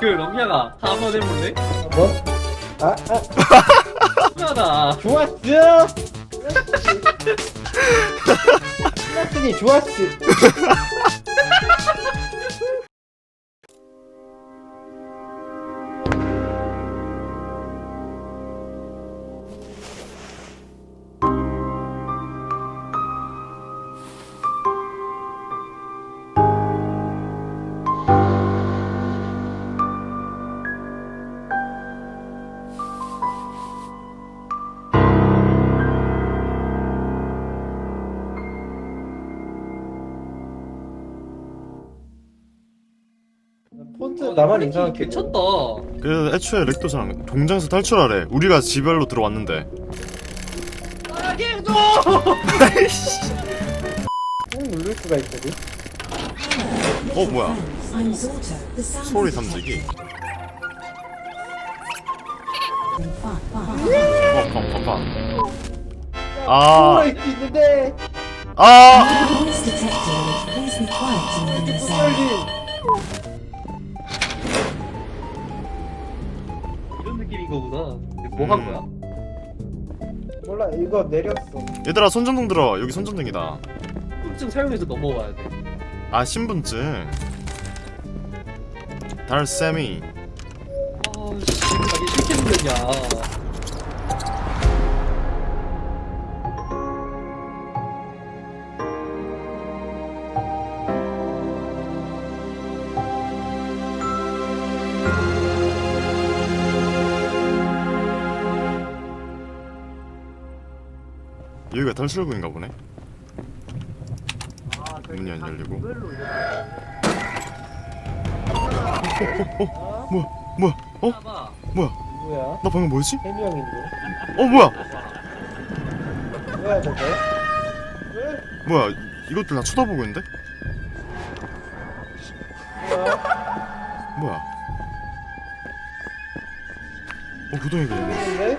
그 럼야가 다 한번 해볼래? 뭐? 아, 아, 신나다 좋았어! 신났으니 좋았어! 폰트 나만 이상하게 괜찮다 그 애초에 렉도상 동장에서 탈출하래. 우리가 지별로 들어왔는데. 나게 해줘 꾹 누를 수가 있거든? 어 뭐야? 소리. 탐지기. Fine. 팡팡팡팡. 아. 아, 수 있는데! 아, 뭐한 음. 거야? 몰라, 이거 내렸어. 얘들아 손전등 들어. 여기 손전등이다. 통증 사용해서 넘어와야 돼 아 신분증. 달쌤이. 아 씨 가기 싫겠느냐 여기가 탈출구인가 보네. 문이 안 열리고. 뭐야? 뭐야? 어? 뭐야? 뭐야? 나 방금 뭐였지? 세 명인데. 어 뭐야? 뭐야, 저거? 왜? 뭐야? 이- 이것들 나 쳐다보고 있는데? 뭐야? 어 구덩이가 있네. 왜?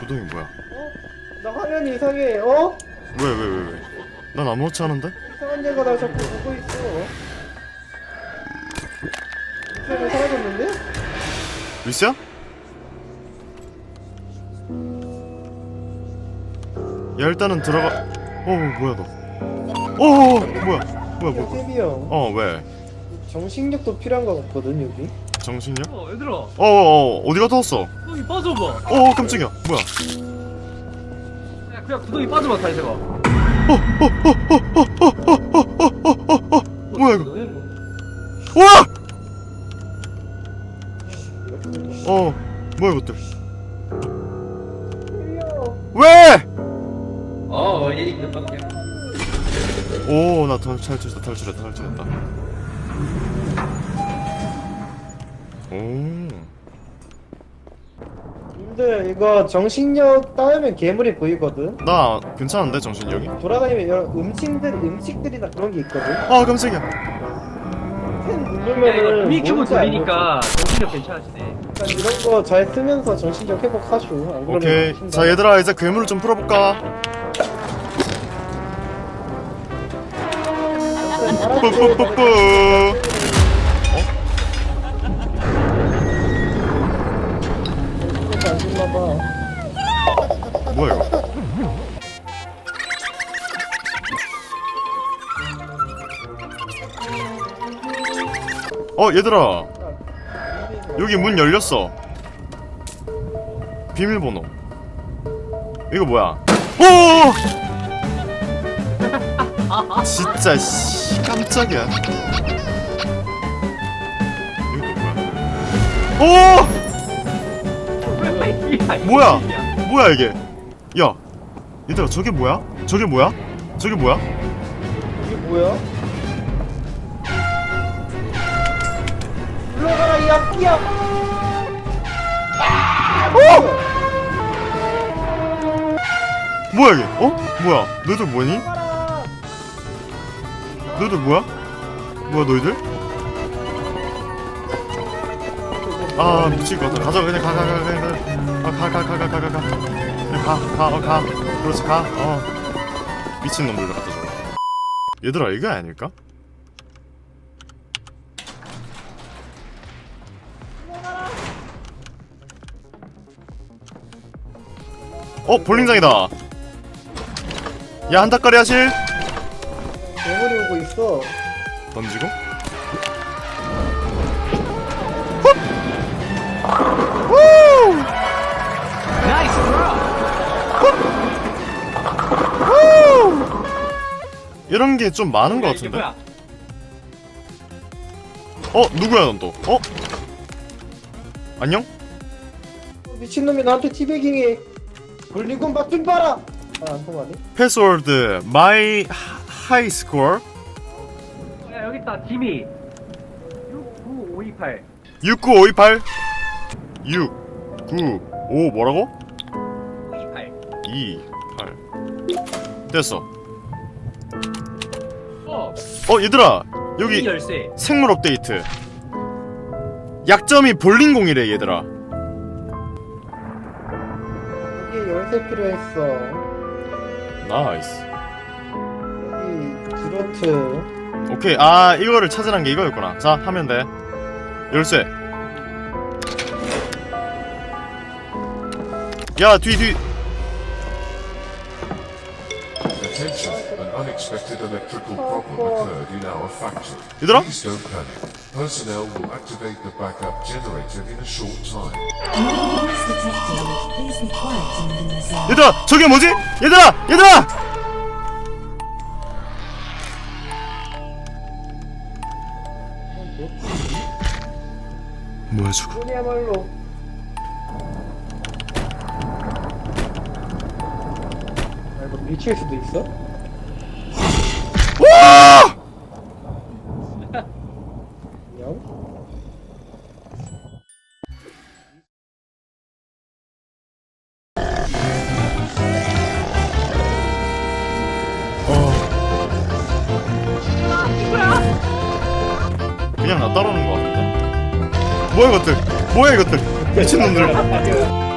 구덩이 뭐야? 어? 나 화면이 이상해, 어? 왜 왜 왜 왜, 난 아무렇지 않은데? 이상한 데가 날 자꾸 보고 있어. 화면이 사라졌는데? 리스야? 야 일단은 들어가. 어 뭐야 너? 어 뭐야? 뭐야 뭐? 세비 형. 어 왜? 정신력도 필요한 것 같거든, 여기. 정신이야? 어 얘들아 어 어 어, 어디 갔다 왔어? 구덩이 빠져봐 어 깜짝이야. 뭐야? 야 그냥 구덩이 빠져봐 다시 해봐 뭐야 이거? 거 와! 어 뭐야 이것들? 왜? 어 끝밖에 오나 탈출했다 탈출했다 탈출했다. 근데 이거 정신력 따으면 괴물이 보이거든? 나 괜찮은데 정신력이? 돌아다니면 여러 음식들, 음식들이나 그런 게 있거든? 아 깜짝이야. 펜 누르면은 미 큐브 뭔지 알거든? 돌리니까 정신력 괜찮아지네 그러니까 이런 거 잘 쓰면서 정신력 회복하죠. 안 그러면 오케이. 자 얘들아 이제 괴물을 좀 풀어볼까? 뿌뿌뿌뿌. 어 얘들아 여기 문 열렸어. 비밀번호. 이거 뭐야? 오! 진짜 씨 깜짝이야. 오! 뭐야? 뭐야 이게? 야, 얘들아 저게 뭐야? 저게 뭐야? 저게 뭐야? 이게 뭐야? 올라가라 이 앞이야. 뭐야 이게? 어? 뭐야? 너희들 뭐니? 너희들 뭐야? 뭐야 너희들? 아 미칠 것 같아. 가자 그냥 가가 가 가 가. 가 가 가 가 가 가 가. 그냥 가가어 가. 그렇지 가. 어. 미친 놈들 같아 저거. 얘들아 이게 아닐까? 어 볼링장이다 야 한타까리 하실 괴물이 오고 있어. 던지고 이런 게 좀 많은 것 같은데? 어 누구야 넌 또? 어? 안녕? 미친놈이 나한테 티베깅해. 볼링건 맛좀 봐라. 아, 안 통하네. 패스워드 마이 하이 스코어. 야 여기 있다. 지미. 69528 69528 6 9 5 뭐라고? 28 2 8 됐어. 어 어 얘들아. 여기 열쇠. 생물 업데이트. 약점이 볼링공이래 얘들아 열쇠 필요했어. 나이스 여기 드로트. 오케이 아 이거를 찾으란 게 이거였구나 자 하면 돼 열쇠 야 뒤 뒤 Attention, an unexpected electrical problem occurred in our factory. 얘들아 Please don't panic. Personnel will activate the backup generator in a short time. 얘들아 저게 뭐지? 얘들아 얘들아 뭐야 저거 이거야말로. 아, 이거 미칠 수도 있어? 따라오는 거 같은데? 뭐야 이것들? 뭐야 이것들? 미친놈들